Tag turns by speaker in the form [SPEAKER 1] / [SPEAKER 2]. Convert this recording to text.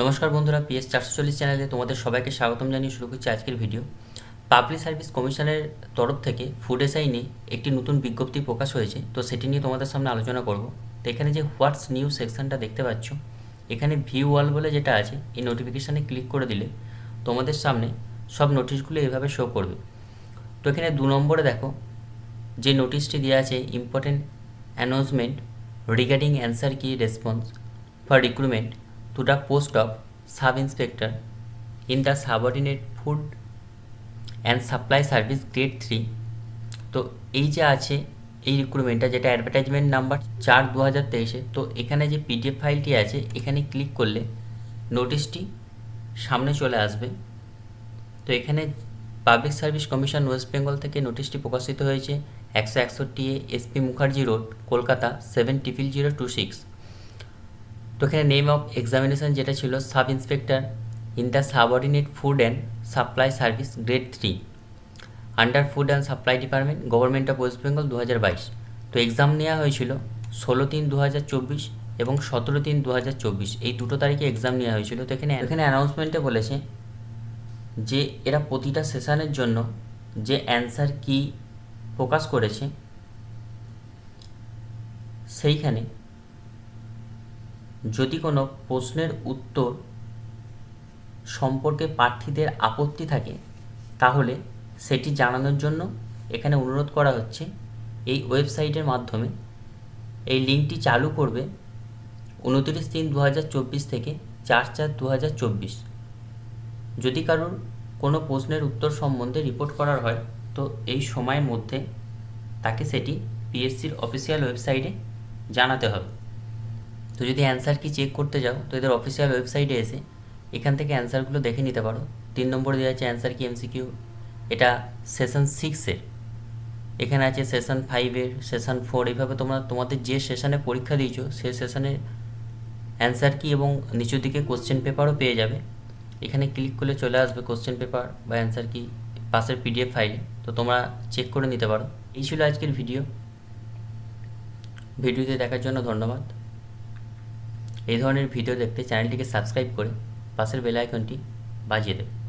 [SPEAKER 1] নমস্কার বন্ধুরা পিএস চারশো চল্লিশ চ্যানেলে তোমাদের সবাইকে স্বাগতম জানিয়ে শুরু করছি আজকের ভিডিও পাবলিক সার্ভিস কমিশনের তরফ থেকে ফুড এসআই নিয়ে একটি নতুন বিজ্ঞপ্তি প্রকাশ হয়েছে। তো সেটি নিয়ে তোমাদের সামনে আলোচনা করব। তো এখানে যে হোয়াটস নিউ সেকশনটা দেখতে পাচ্ছ, এখানে ভিউ ওয়াল বলে যেটা আছে, এই নোটিফিকেশানে ক্লিক করে দিলে তোমাদের সামনে সব নোটিশগুলো এভাবে শো করবে। তো এখানে দু নম্বরে দেখো, যে নোটিশটি দেওয়া আছে important announcement regarding answer key response for recruitment to the post of sub inspector in the subordinate food and supply service grade three তো এই যে আছে, এই রিক্রুটমেন্টটা যেটা অ্যাডভার্টাইজমেন্ট নাম্বার চার দু হাজার তেইশে, তো এখানে যে পিডিএফ ফাইলটি আছে, এখানে ক্লিক করলে নোটিশটি সামনে চলে আসবে। তো এখানে public service commission West Bengal থেকে নোটিশটি প্রকাশিত হয়েছে। একশো একষট্টি A SP Mukherjee road, Kolkata seven triple zero two six তো এখানে নেম অফ এক্সামিনেশন যেটা ছিল sub inspector in the subordinate food and supply service grade three under food and supply department government of West Bengal দু হাজার বাইশ। তো exam নেওয়া হয়েছিল ষোলো তিন দু হাজার চব্বিশ এবং সতেরো তিন দু হাজার চব্বিশ। এই দুটো তারিখে এক্সাম নেওয়া হয়েছিল। তো এখানে এখানে অ্যানাউন্সমেন্টে বলেছে যে এরা প্রতিটা সেশনের জন্য যে অ্যান্সার কি প্রকাশ করেছে, সেইখানে যদি কোনো প্রশ্নের উত্তর সম্পর্কে প্রার্থীদের আপত্তি থাকে, তাহলে সেটি জানানোর জন্য এখানে অনুরোধ করা হচ্ছে, এই ওয়েবসাইটের মাধ্যমে। এই লিঙ্কটি চালু করবে উনতিরিশ তিন দু থেকে চার চার দু যদি কারোর কোনো প্রশ্নের উত্তর সম্বন্ধে রিপোর্ট করার হয়, তো এই সময়ের মধ্যে তাকে সেটি পিএসসির অফিসিয়াল ওয়েবসাইটে জানাতে হবে। তো যদি অ্যান্সার কি চেক করতে যাও, তো এদের অফিসিয়াল ওয়েবসাইটে এসে এখান থেকে অ্যান্সারগুলো দেখে নিতে পারো। তিন নম্বরে দেওয়া আছে অ্যান্সার কি এমসিকিউ এটা সেশন সিক্সের এখানে আছে সেশন ফাইভের সেশন ফোর এইভাবে তোমরা, তোমাদের যে সেশনে পরীক্ষা দিয়েছ সেই সেশনের অ্যান্সার কি এবং নিচুর দিকে কোশ্চেন পেপারও পেয়ে যাবে। এখানে ক্লিক করলে চলে আসবে কোশ্চেন পেপার বা অ্যান্সার কি পাশের পিডিএফ ফাইলে তো তোমরা চেক করে নিতে পারো। এই ছিল আজকের ভিডিও ভিডিওতে দেখার জন্য ধন্যবাদ। এই ধরনের ভিডিও দেখতে চ্যানেলটিকে সাবস্ক্রাইব করে পাশের বেল আইকনটি বাজিয়ে দেবে।